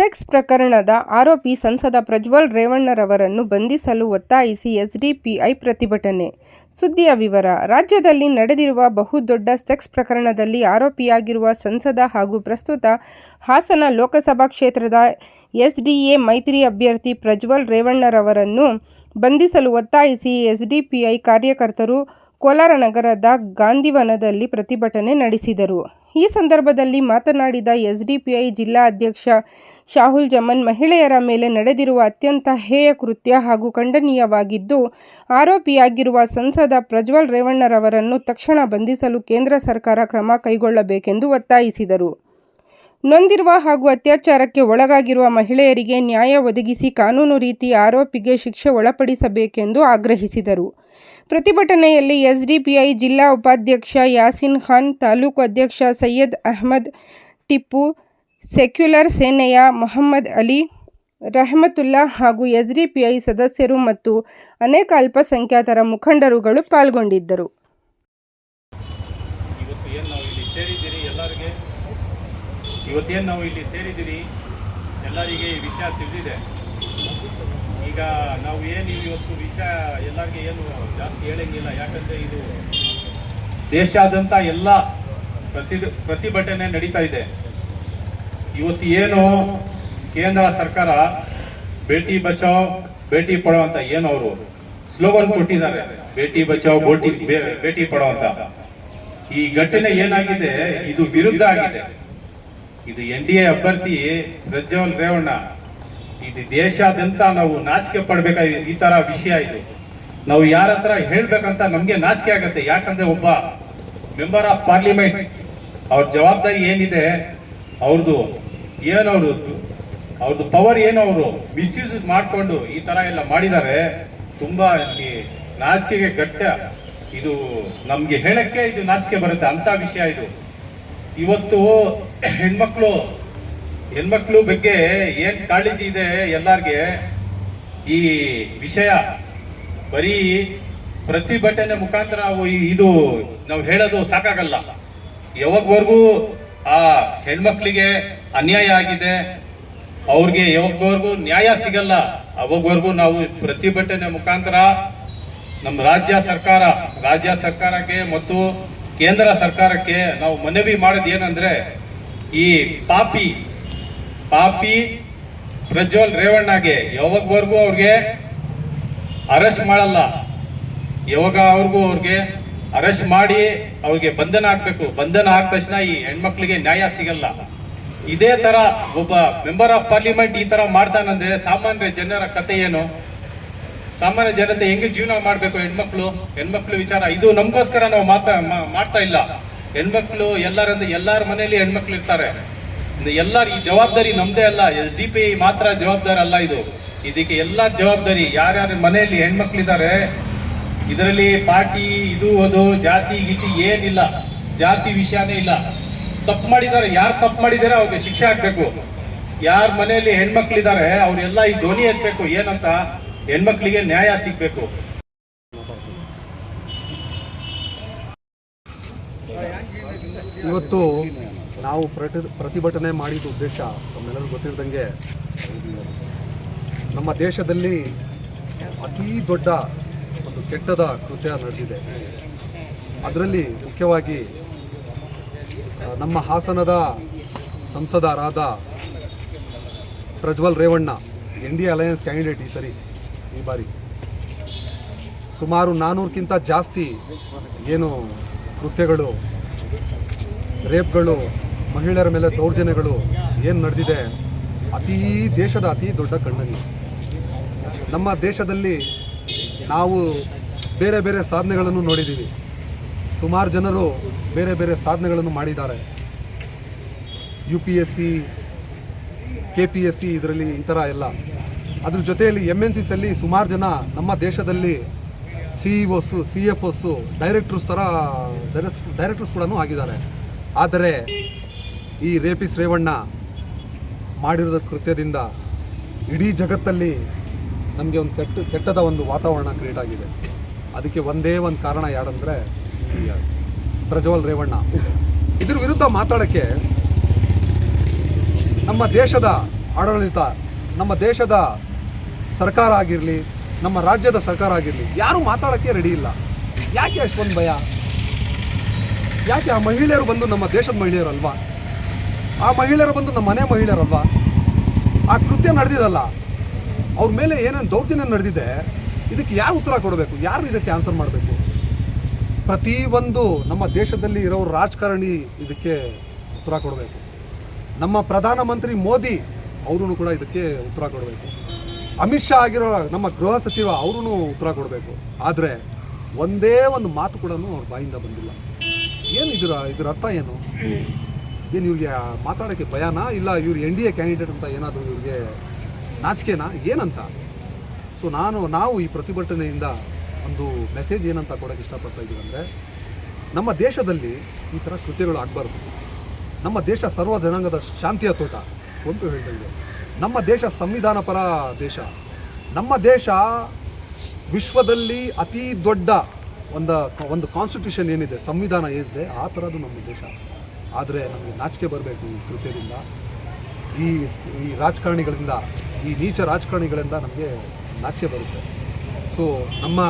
Sex ಪ್ರಕರಣದ ಆರೋಪಿ ಸಂಸದ ಪ್ರಜ್ವಲ್ ರೇವಣ್ಣರವರನ್ನು ಬಂಧಿಸಲು ಒತ್ತಾಯಿಸಿ ಎಸ್ಡಿಪಿಐ ಪ್ರತಿಭಟನೆ. ಸುದ್ದಿಯ ವಿವರ, ರಾಜ್ಯದಲ್ಲಿ ನಡೆದಿರುವ ಬಹುದೊಡ್ಡ ಸೆಕ್ಸ್ ಪ್ರಕರಣದಲ್ಲಿ ಆರೋಪಿಯಾಗಿರುವ ಸಂಸದ ಹಾಗೂ ಪ್ರಸ್ತುತ ಹಾಸನ ಲೋಕಸಭಾ ಕ್ಷೇತ್ರದ ಎಸ್ಡಿಎ ಮೈತ್ರಿ ಅಭ್ಯರ್ಥಿ ಪ್ರಜ್ವಲ್ ರೇವಣ್ಣರವರನ್ನು ಬಂಧಿಸಲು ಒತ್ತಾಯಿಸಿ ಎಸ್ಡಿಪಿಐ ಕಾರ್ಯಕರ್ತರು ಕೋಲಾರ ನಗರದ ಗಾಂಧಿವನದಲ್ಲಿ ಪ್ರತಿಭಟನೆ ನಡೆಸಿದರು. ಈ ಸಂದರ್ಭದಲ್ಲಿ ಮಾತನಾಡಿದ ಎಸ್ಡಿಪಿಐ ಜಿಲ್ಲಾ ಅಧ್ಯಕ್ಷ ಶಾಹುಲ್ ಜಮನ್, ಮಹಿಳೆಯರ ಮೇಲೆ ನಡೆದಿರುವ ಅತ್ಯಂತ ಹೇಯ ಕೃತ್ಯ ಹಾಗೂ ಖಂಡನೀಯವಾಗಿದ್ದು, ಆರೋಪಿಯಾಗಿರುವ ಸಂಸದ ಪ್ರಜ್ವಲ್ ರೇವಣ್ಣರವರನ್ನು ತಕ್ಷಣ ಬಂಧಿಸಲು ಕೇಂದ್ರ ಸರ್ಕಾರ ಕ್ರಮ ಕೈಗೊಳ್ಳಬೇಕೆಂದು ಒತ್ತಾಯಿಸಿದರು. ನೊಂದಿರುವ ಹಾಗೂ ಅತ್ಯಾಚಾರಕ್ಕೆ ಒಳಗಾಗಿರುವ ಮಹಿಳೆಯರಿಗೆ ನ್ಯಾಯ ಒದಗಿಸಿ ಕಾನೂನು ರೀತಿ ಆರೋಪಿಗೆ ಶಿಕ್ಷೆ ಒಳಪಡಿಸಬೇಕೆಂದು ಆಗ್ರಹಿಸಿದರು. ಪ್ರತಿಭಟನೆಯಲ್ಲಿ ಎಸ್ಡಿಪಿಐ ಜಿಲ್ಲಾ ಉಪಾಧ್ಯಕ್ಷ ಯಾಸಿನ್ ಖಾನ್, ತಾಲೂಕು ಅಧ್ಯಕ್ಷ ಸೈಯದ್ ಅಹ್ಮದ್ ಟಿಪ್ಪು, ಸೆಕ್ಯುಲರ್ ಸೇನೆಯ ಮೊಹಮ್ಮದ್ ಅಲಿ, ರಹಮತುಲ್ಲಾ ಹಾಗೂ ಎಸ್ಡಿಪಿಐ ಸದಸ್ಯರು ಮತ್ತು ಅನೇಕ ಅಲ್ಪಸಂಖ್ಯಾತರ ಮುಖಂಡರುಗಳು ಪಾಲ್ಗೊಂಡಿದ್ದರು ಇವತ್ತು ಏನು ನಾವು ಇಲ್ಲಿ ಸೇರಿದ್ದೀರಿ ಎಲ್ಲರಿಗೆ ಇವತ್ತೇನು ನಾವು ಇಲ್ಲಿ ಸೇರಿದ್ದೀರಿ, ಎಲ್ಲರಿಗೆ ಈ ವಿಷಯ ತಿಳಿದಿದೆ. ಈಗ ನಾವು ಏನು ಇವತ್ತು ವಿಷಯ ಎಲ್ಲರಿಗೆ ಏನು ಜಾಸ್ತಿ ಹೇಳಂಗಿಲ್ಲ, ಯಾಕಂದರೆ ಇದು ದೇಶಾದ್ಯಂತ ಎಲ್ಲ ಪ್ರತಿ ಪ್ರತಿಭಟನೆ ನಡೀತಾ ಇದೆ. ಇವತ್ತು ಏನು ಕೇಂದ್ರ ಸರ್ಕಾರ ಬೇಟಿ ಬಚಾವ್, ಬೇಟಿ ಪಡೋ ಅಂತ ಏನು ಅವರು ಸ್ಲೋಗನ್ ಕೊಟ್ಟಿದ್ದಾರೆ, ಬೇಟಿ ಬಚಾವ್ ಭೇಟಿ ಬೇಟಿ ಪಡೋ ಅಂತ. ಈ ಘಟನೆ ಏನಾಗಿದೆ, ಇದು ವಿರುದ್ಧ ಆಗಿದೆ. ಇದು ಎನ್ ಡಿ ಎ ಅಭ್ಯರ್ಥಿ ಪ್ರಜ್ವಲ್ ರೇವಣ್ಣ. ಇದು ದೇಶಾದ್ಯಂತ ನಾವು ನಾಚಿಕೆ ಪಡ್ಬೇಕಾ ಈ ತರ ವಿಷಯ ಇದು. ನಾವು ಯಾರ ಹತ್ರ ಹೇಳ್ಬೇಕಂತ ನಮಗೆ ನಾಚಿಕೆ ಆಗತ್ತೆ. ಯಾಕಂದ್ರೆ ಒಬ್ಬ ಮೆಂಬರ್ ಆಫ್ ಪಾರ್ಲಿಮೆಂಟ್, ಅವ್ರ ಜವಾಬ್ದಾರಿ ಏನಿದೆ ಅವ್ರದ್ದು ಏನವ್ರದ್ದು ಅವ್ರದ್ದು ಪವರ್ ಏನು ಅವರು ಮಿಸ್ಯೂಸ್ ಮಾಡಿಕೊಂಡು ಈ ತರ ಎಲ್ಲ ಮಾಡಿದ್ದಾರೆ. ತುಂಬಾ ನಾಚಿಕೆ ಗಟ್ಟ ಇದು ನಮಗೆ ಹೇಳಕ್ಕೆ ಇದು ನಾಚಿಕೆ ಬರುತ್ತೆ. ಅಂತ ವಿಷಯ ಇದು. ಇವತ್ತು ಹೆಣ್ಮಕ್ಳು ಹೆಣ್ಮಕ್ಳು ಬಗ್ಗೆ ಏನ್ ಕಾಳಜಿ ಇದೆ ಎಲ್ಲಾರ್ಗೆ? ಈ ವಿಷಯ ಬರೀ ಪ್ರತಿಭಟನೆ ಮುಖಾಂತರ ಇದು ನಾವು ಹೇಳೋದು ಸಾಕಾಗಲ್ಲ. ಯಾವಾಗವರೆಗೂ ಆ ಹೆಣ್ಮಕ್ಳಿಗೆ ಅನ್ಯಾಯ ಆಗಿದೆ. ಅವ್ರಿಗೆ ಯಾವಾಗವರೆಗೂ ನ್ಯಾಯ ಸಿಗಲ್ಲ. ಅವಾಗವರೆಗೂ ನಾವು ಪ್ರತಿಭಟನೆ ಮುಖಾಂತರ ನಮ್ಮ ರಾಜ್ಯ ಸರ್ಕಾರ, ರಾಜ್ಯ ಸರ್ಕಾರಕ್ಕೆ ಮತ್ತು ಕೇಂದ್ರ ಸರ್ಕಾರಕ್ಕೆ ನಾವು ಮನವಿ ಮಾಡೋದು ಏನಂದರೆ, ಈ ಪಾಪಿ ಪಾಪಿ ಪ್ರಜ್ವಲ್ ರೇವಣ್ಣಗೆ ಯಾವಾಗವರೆಗೂ ಅವ್ರಿಗೆ ಅರೆಸ್ಟ್ ಮಾಡಲ್ಲ. ಯಾವಾಗ ಅವ್ರಿಗೂ ಅವ್ರಿಗೆ ಅರೆಸ್ಟ್ ಮಾಡಿ ಅವ್ರಿಗೆ ಬಂಧನ ಹಾಕ್ಬೇಕು. ಬಂಧನ ಆದ ತಕ್ಷಣ ಈ ಹೆಣ್ಮಕ್ಳಿಗೆ ನ್ಯಾಯ ಸಿಗಲ್ಲ. ಇದೇ ತರ ಒಬ್ಬ ಮೆಂಬರ್ ಆಫ್ ಪಾರ್ಲಿಮೆಂಟ್ ಈ ತರ ಮಾಡ್ತಾನಂದ್ರೆ ಸಾಮಾನ್ಯ ಜನರ ಕತೆ ಏನು? ಸಾಮಾನ್ಯ ಜನತೆ ಹೆಂಗೆ ಜೀವನ ಮಾಡಬೇಕು ಹೆಣ್ಮಕ್ಳು? ಹೆಣ್ಮಕ್ಳು ವಿಚಾರ, ಇದು ನಮಗೋಸ್ಕರ ನಾವು ಮಾತಾ ಮಾಡ್ತಾ ಇಲ್ಲ. ಹೆಣ್ಮಕ್ಳು ಎಲ್ಲರಂದ್ರೆ ಎಲ್ಲರ ಮನೆಯಲ್ಲಿ ಹೆಣ್ಮಕ್ಳು ಇರ್ತಾರೆ. ಎಲ್ಲಾರ ಈ ಜವಾಬ್ದಾರಿ ನಮ್ದೇ ಅಲ್ಲ. ಎಸ್ ಡಿ ಪಿ ಮಾತ್ರ ಜವಾಬ್ದಾರಿ ಅಲ್ಲ ಇದು. ಇದಕ್ಕೆ ಎಲ್ಲ ಜವಾಬ್ದಾರಿ. ಯಾರ್ಯಾರ ಮನೆಯಲ್ಲಿ ಹೆಣ್ಮಕ್ಳಿದ್ದಾರೆ ಇದರಲ್ಲಿ ಪಾರ್ಟಿ, ಇದು, ಅದು, ಜಾತಿ, ಗೀತಿ ಏನಿಲ್ಲ. ಜಾತಿ ವಿಷಯನೇ ಇಲ್ಲ. ತಪ್ಪು ಮಾಡಿದ್ದಾರೆ ಯಾರು ತಪ್ಪು ಮಾಡಿದ್ದಾರೆ ಅವ್ರಿಗೆ ಶಿಕ್ಷೆ ಹಾಕ್ಬೇಕು. ಯಾರ ಮನೆಯಲ್ಲಿ ಹೆಣ್ಮಕ್ಳಿದ್ದಾರೆ ಅವರೆಲ್ಲ ಈ ಧ್ವನಿ ಎತ್ತಬೇಕು ಏನಂತ? ಹೆಣ್ಮಕ್ಳಿಗೆ ನ್ಯಾಯ ಸಿಗಬೇಕು. ಇವತ್ತು ನಾವು ಪ್ರತಿ ಪ್ರತಿಭಟನೆ ಮಾಡಿದ ಉದ್ದೇಶ ತಮ್ಮೆಲ್ಲರಿಗೂ ಗೊತ್ತಿರದಂಗೆ ನಮ್ಮ ದೇಶದಲ್ಲಿ ಅತೀ ದೊಡ್ಡ ಒಂದು ಕೆಟ್ಟದ ಕೃತ್ಯ ನಡೆದಿದೆ. ಅದರಲ್ಲಿ ಮುಖ್ಯವಾಗಿ ನಮ್ಮ ಹಾಸನದ ಸಂಸದರಾದ Prajwal Revanna, N D alliance candidate ಈ ಸರಿ ಈ ಬಾರಿ. ಸುಮಾರು ನಾನ್ನೂರಕ್ಕಿಂತ ಜಾಸ್ತಿ ಏನು ಕೃತ್ಯಗಳು, ರೇಪ್ಗಳು, ಮಹಿಳೆಯರ ಮೇಲೆ ದೌರ್ಜನ್ಯಗಳು ಏನು ನಡೆದಿದೆ, ಅತೀ ದೇಶದ ಅತಿ ದೊಡ್ಡ ಖಂಡನೀಯ ನಮ್ಮ ದೇಶದಲ್ಲಿ ನಾವು ಬೇರೆ ಬೇರೆ ಸಾಧನೆಗಳನ್ನು ನೋಡಿದ್ದೀವಿ. ಸುಮಾರು ಜನರು ಬೇರೆ ಬೇರೆ ಸಾಧನೆಗಳನ್ನು ಮಾಡಿದ್ದಾರೆ. U P S C, K P S C ಇದರಲ್ಲಿ ಈ ಥರ ಎಲ್ಲ. ಅದ್ರ ಜೊತೆಯಲ್ಲಿ ಎಂ ಎನ್ ಸಿಸಲ್ಲಿ ಸುಮಾರು ಜನ ನಮ್ಮ ದೇಶದಲ್ಲಿ C E Os C F Os directors ಥರ ಡೈರೆಕ್ಟರ್ಸ್ ಕೂಡ ಆಗಿದ್ದಾರೆ. ಆದರೆ ಈ ರೇಪಿಸ್ ರೇವಣ್ಣ ಮಾಡಿರೋದ ಕೃತ್ಯದಿಂದ ಇಡೀ ಜಗತ್ತಲ್ಲಿ ನಮಗೆ ಒಂದು ಕೆಟ್ಟ, ಕೆಟ್ಟದ ಒಂದು ವಾತಾವರಣ ಕ್ರಿಯೇಟ್ ಆಗಿದೆ. ಅದಕ್ಕೆ ಒಂದೇ ಒಂದು ಕಾರಣ ಯಾರಂದರೆ ಪ್ರಜ್ವಲ್ ರೇವಣ್ಣ. ಇದ್ರ ವಿರುದ್ಧ ಮಾತಾಡೋಕ್ಕೆ ನಮ್ಮ ದೇಶದ ಆಡಳಿತ, ನಮ್ಮ ದೇಶದ ಸರ್ಕಾರ ಆಗಿರಲಿ, ನಮ್ಮ ರಾಜ್ಯದ ಸರ್ಕಾರ ಆಗಿರಲಿ, ಯಾರೂ ಮಾತಾಡೋಕ್ಕೆ ರೆಡಿ ಇಲ್ಲ. ಯಾಕೆ ಅಷ್ಟೊಂದು ಭಯ? ಯಾಕೆ ಆ ಮಹಿಳೆಯರು ಬಂದು ನಮ್ಮ ದೇಶದ ಮಹಿಳೆಯರಲ್ವಾ? ಆ ಮಹಿಳೆಯರು ಬಂದು ನಮ್ಮ ಮನೆ ಮಹಿಳೆಯರಲ್ವಾ? ಆ ಕೃತ್ಯ ನಡೆದಿದಲ್ಲ. ಅವ್ರ ಮೇಲೆ ಏನೇನು ದೌರ್ಜನ್ಯ ನಡೆದಿದೆ, ಇದಕ್ಕೆ ಯಾರು ಉತ್ತರ ಕೊಡಬೇಕು? ಯಾರು ಇದಕ್ಕೆ ಆನ್ಸರ್ ಮಾಡಬೇಕು? ಪ್ರತಿಯೊಂದು ನಮ್ಮ ದೇಶದಲ್ಲಿ ಇರೋ ರಾಜಕಾರಣಿ ಇದಕ್ಕೆ ಉತ್ತರ ಕೊಡಬೇಕು. ನಮ್ಮ ಪ್ರಧಾನಮಂತ್ರಿ ಮೋದಿ ಅವರು ಕೂಡ ಇದಕ್ಕೆ ಉತ್ತರ ಕೊಡಬೇಕು. ಅಮಿತ್ ಶಾ ಆಗಿರೋ ನಮ್ಮ ಗೃಹ ಸಚಿವ ಅವರು ಉತ್ತರ ಕೊಡಬೇಕು. ಆದರೆ ಒಂದೇ ಒಂದು ಮಾತು ಕೂಡ ಅವ್ರ ಬಾಯಿಂದ ಬಂದಿಲ್ಲ. ಏನು ಇದರ ಇದರ ಅರ್ಥ ಏನು? ಏನು ಇವ್ರಿಗೆ ಮಾತಾಡೋಕ್ಕೆ ಭಯನಾ? ಇಲ್ಲ ಇವ್ರು ಎನ್ ಡಿ ಎ ಕ್ಯಾಂಡಿಡೇಟ್ ಅಂತ ಏನಾದರೂ ಇವ್ರಿಗೆ ನಾಚಿಕೆನಾ? ಏನಂತ? ಸೊ ನಾನು, ನಾವು ಈ ಪ್ರತಿಭಟನೆಯಿಂದ ಒಂದು ಮೆಸೇಜ್ ಏನಂತ ಕೊಡೋಕ್ಕೆ ಇಷ್ಟಪಡ್ತಾ ಇದ್ದೀವಿ ಅಂದರೆ, ನಮ್ಮ ದೇಶದಲ್ಲಿ ಈ ಥರ ಕೃತ್ಯಗಳು ಆಗಬಾರ್ದು. ನಮ್ಮ ದೇಶ ಸರ್ವ ಜನಾಂಗದ ಶಾಂತಿಯ ತೋಟ ಕುವೆಂಪು ಹೇಳ್ದಂಗೆ ನಮ್ಮ ದೇಶ ಸಂವಿಧಾನ ಪರ ದೇಶ. ನಮ್ಮ ದೇಶ ವಿಶ್ವದಲ್ಲಿ ಅತಿ ದೊಡ್ಡ ಒಂದು ಒಂದು ಕಾನ್ಸ್ಟಿಟ್ಯೂಷನ್ ಏನಿದೆ, ಸಂವಿಧಾನ ಏನಿದೆ, ಆ ಥರದ್ದು ನಮ್ಮ ದೇಶ. ಆದರೆ ನಮಗೆ ನಾಚಿಕೆ ಬರಬೇಕು ಈ ಕೃತ್ಯದಿಂದ. ಈ ಈ ರಾಜಕಾರಣಿಗಳಿಂದ, ಈ ನೀಚ ರಾಜಕಾರಣಿಗಳಿಂದ ನಮಗೆ ನಾಚಿಕೆ ಬರುತ್ತೆ. ಸೊ ನಮ್ಮ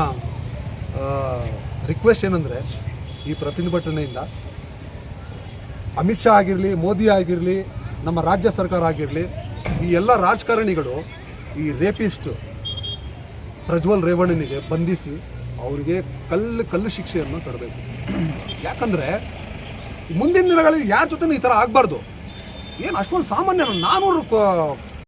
ರಿಕ್ವೆಸ್ಟ್ ಏನಂದರೆ, ಈ ಪ್ರತಿಭಟನೆಯಿಂದ ಅಮಿತ್ ಶಾ ಆಗಿರಲಿ, ಮೋದಿ ಆಗಿರಲಿ, ನಮ್ಮ ರಾಜ್ಯ ಸರ್ಕಾರ ಆಗಿರಲಿ ಈ ಎಲ್ಲ ರಾಜಕಾರಣಿಗಳು ಈ ರೇಪಿಸ್ಟ್ ಪ್ರಜ್ವಲ್ ರೇವಣ್ಣನಿಗೆ ಬಂಧಿಸಿ ಅವರಿಗೆ ಕಲ್ಲು ಕಲ್ಲು ಶಿಕ್ಷೆಯನ್ನು ತರಬೇಕು. ಯಾಕಂದರೆ ಮುಂದಿನ ದಿನಗಳಲ್ಲಿ ಯಾರ ಜೊತೆ ಈ ಥರ ಆಗಬಾರ್ದು. ಏನು ಅಷ್ಟೊಂದು ಸಾಮಾನ್ಯ ನಾನ್ನೂರು